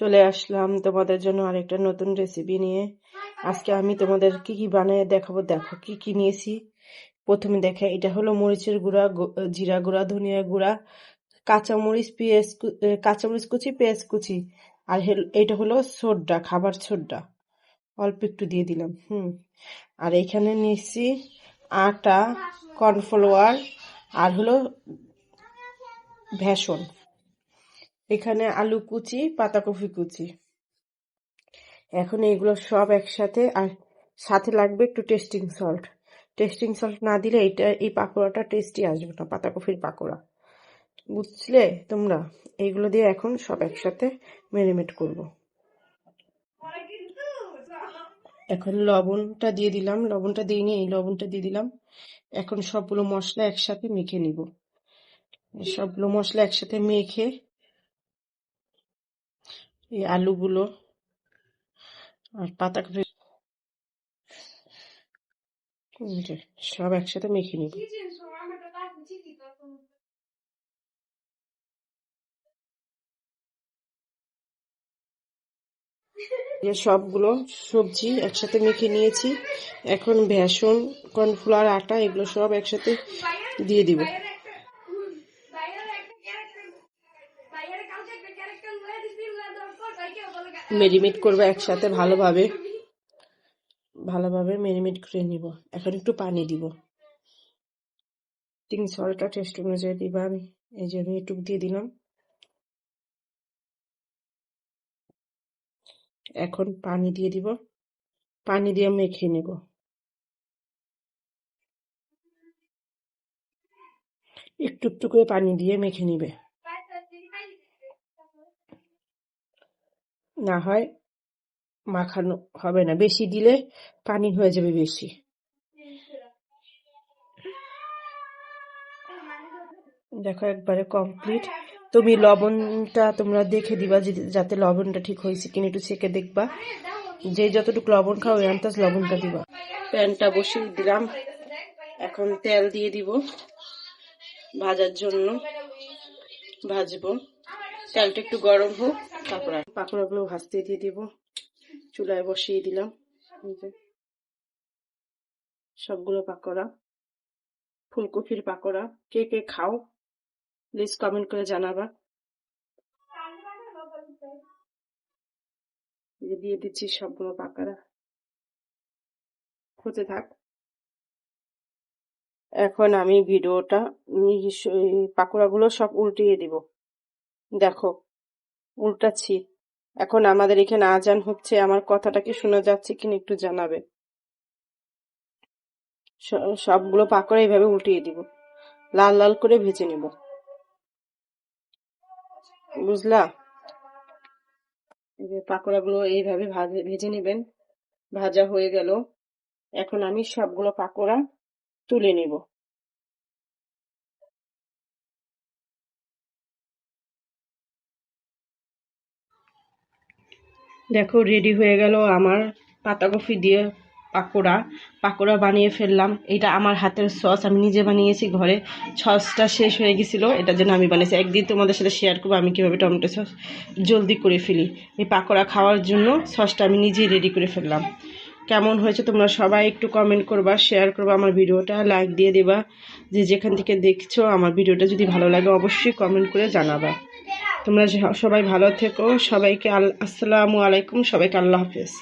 চলে আসলাম তোমাদের জন্য আরেকটা নতুন রেসিপি নিয়ে। আজকে আমি তোমাদের কি কি বানিয়ে দেখাবো, দেখো কি কি নিয়েছি। প্রথমে দেখে, এটা হলো মরিচের গুঁড়া জিরা গুঁড়া, ধনিয়া গুঁড়া, কাঁচামরিচ, পেঁয়াজ কাঁচামরিচ কুচি, পেঁয়াজ কুচি, আর এটা হলো সোডা খাবার সোডা অল্প একটু দিয়ে দিলাম, হুম। আর এখানে নিয়েছি আটা, কর্নফ্লাওয়ার, আর হলো ভেষন এখানে আলু কুচি, পাতাকপি কুচি। এখন এগুলো সব একসাথে আর সাথে লাগবে একটু টেস্টিং সল্ট টেস্টিং সল্ট না দিলে এটা এই পাকোড়াটা টেস্টি আসবে না, পাতাকপির পাকোড়া। বুঝলে তোমরা? এইগুলো দিয়ে এখন সব একসাথে ম্যারিনেট করব। এখন লবণটা দিয়ে দিলাম, লবণটা দিয়ে নিয়ে এই লবণটা দিয়ে দিলাম। এখন সবগুলো মশলা একসাথে মেখে নিব। সবগুলো মশলা একসাথে মেখে এই আলুগুলো আর এই সব একসাথে মেখে নিব। সবগুলো সবজি একসাথে মেখে নিয়েছি। এখন বেসন, কর্নফ্লাওয়ার, আটা, এগুলো সব একসাথে দিয়ে দিব। মেরিনেট করব একসাথে ভালোভাবে। ভালোভাবে মেরিনেট করে নিব। এখন একটু পানি দিব। তিন সলটা টেস্ট অনুযায়ী দিব আমি, এই যে আমি একটু দিয়ে দিলাম। এখন পানি দিয়ে দিব। পানি দিয়ে মেখে নেব। একটু একটু করে পানি দিয়ে মেখে নিবে। না হয় মাখানো হবে না। বেশি দিলে পানি হয়ে যাবে বেশি। দেখো একবারে কমপ্লিট তুমি লবণটা তোমরা দেখে দিবা যাতে লবণটা ঠিক হয়েছে কিনা, একটু চেকে দেখবা। যে যতটুকু লবণ খাও আন্দাজ লবণটা দিবা। প্যানটা বসিয়ে দিলাম। এখন তেল দিয়ে দিব ভাজার জন্য। ভাজবো। তেলটা একটু গরম হোক। তারপর পাকোড়াগুলো ভাজতে দিয়ে দিব। চুলায় বসিয়ে দিলাম। সবগুলো পাকোড়া, ফুলকপির পাকোড়া। কে কে খাও প্লিজ কমেন্ট করে জানাবা। দিয়ে দিচ্ছি সবগুলো পাকোড়া। হতে থাক। এখন আমি ভিডিওটা পাকোড়াগুলো সব উল্টিয়ে দিব। দেখো। উল্টাচ্ছি। এখন আমাদের এখানে আজান হচ্ছে, আমার কথাটা কি শোনা যাচ্ছে কিনা একটু জানাবে। সবগুলো পাকোড়া এইভাবে উল্টিয়ে দিব। লাল লাল করে ভেজে নিব। বুঝলা? যে পাকোড়াগুলো এইভাবে ভাজে, ভেজে নেবেন, ভাজা হয়ে গেল। এখন আমি সবগুলো পাকোড়া তুলে নিব। দেখো রেডি হয়ে গেল আমার পাতাকপি দিয়ে পাকোড়া। পাকোড়া বানিয়ে ফেললাম। এটা আমার হাতের সস আমি নিজে বানিয়েছি ঘরে। সসটা শেষ হয়ে গেছিল। এটার জন্য আমি বানিয়েছি। একদিন তোমাদের সাথে শেয়ার করব আমি কীভাবে টমেটো সস জলদি করে ফেলি। এই পাকোড়া খাওয়ার জন্য সসটা আমি নিজেই রেডি করে ফেললাম। কেমন হয়েছে তোমরা সবাই একটু কমেন্ট করবা শেয়ার করবা আমার ভিডিওটা লাইক দিয়ে দেবা। যে যেখান থেকে দেখছ আমার ভিডিওটা যদি ভালো লাগে অবশ্যই কমেন্ট করে জানাবা। তোমরা সবাই ভালো থেকো। সবাইকে আল আসসালামু আলাইকুম। সবাইকে আল্লাহ হাফেজ।